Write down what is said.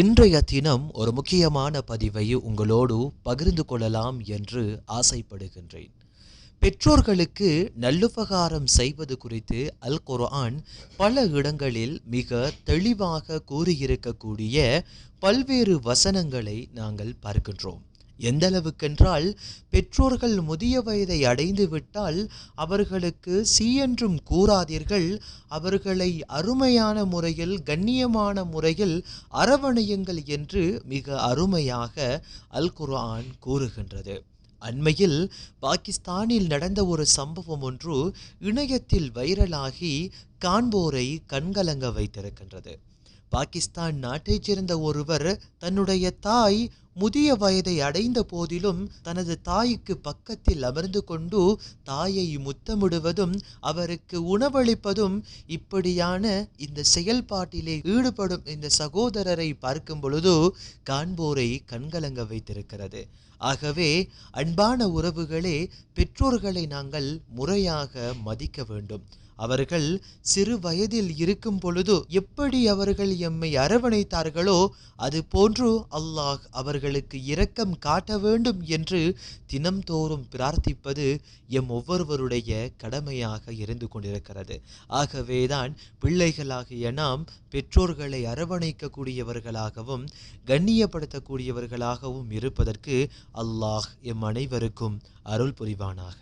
இன்றைய தினம் ஒரு முக்கியமான பதிவை உங்களோடு பகிர்ந்து கொள்ளலாம் என்று ஆசைப்படுகின்றேன். பெற்றோர்களுக்கு நல்லுபகாரம் செய்வது குறித்து அல் குர்ஆன் பல இடங்களில் மிக தெளிவாக கூறியிருக்கக்கூடிய பல்வேறு வசனங்களை நாங்கள் பார்க்கின்றோம். எந்த அளவுக்கென்றால் பெற்றோர்கள் முதிய வயதை அடைந்து விட்டால் அவர்களுக்கு சீயென்றும் கூறாதீர்கள். அவர்களை அருமையான முறையில் கண்ணியமான முறையில் அரவணையுங்கள் என்று மிக அருமையாக அல் குர்ஆன் கூறுகின்றது. அண்மையில் பாகிஸ்தானில் நடந்த ஒரு சம்பவம் ஒன்று இணையத்தில் வைரலாகி காண்போரை கண்கலங்க வைத்திருக்கின்றது. பாகிஸ்தான் நாட்டைச் சேர்ந்த ஒருவர் தன்னுடைய தாய் முதிய வயதை அடைந்த போதிலும் தனது தாய்க்கு பக்கத்தில் அமர்ந்து கொண்டு தாயை முத்தமிடுவதும் அவருக்கு உணவளிப்பதும் இப்படியான இந்த செயல்பாட்டிலே ஈடுபடும் இந்த சகோதரரை பார்க்கும் பொழுது காண்போரை கண்கலங்க வைத்திருக்கிறது. ஆகவே அன்பான உறவுகளே பெற்றோர்களை நாங்கள் முறையாக மதிக்க வேண்டும். அவர்கள் சிறு வயதில் இருக்கும் பொழுது எப்படி அவர்கள் எம்மை அரவணைத்தார்களோ அது போன்று அல்லாஹ் அவர்கள் அவர்களுக்கு இரக்கம் காட்ட வேண்டும் என்று தினம்தோறும் பிரார்த்திப்பது எம் ஒவ்வொருவருடைய கடமையாக இருந்து கொண்டிருக்கிறது. ஆகவேதான் பிள்ளைகளாகிய நாம் பெற்றோர்களை அரவணைக்கக்கூடியவர்களாகவும் கண்ணியப்படுத்தக்கூடியவர்களாகவும் இருப்பதற்கு அல்லாஹ் எம் அனைவருக்கும் அருள் புரிவானாக.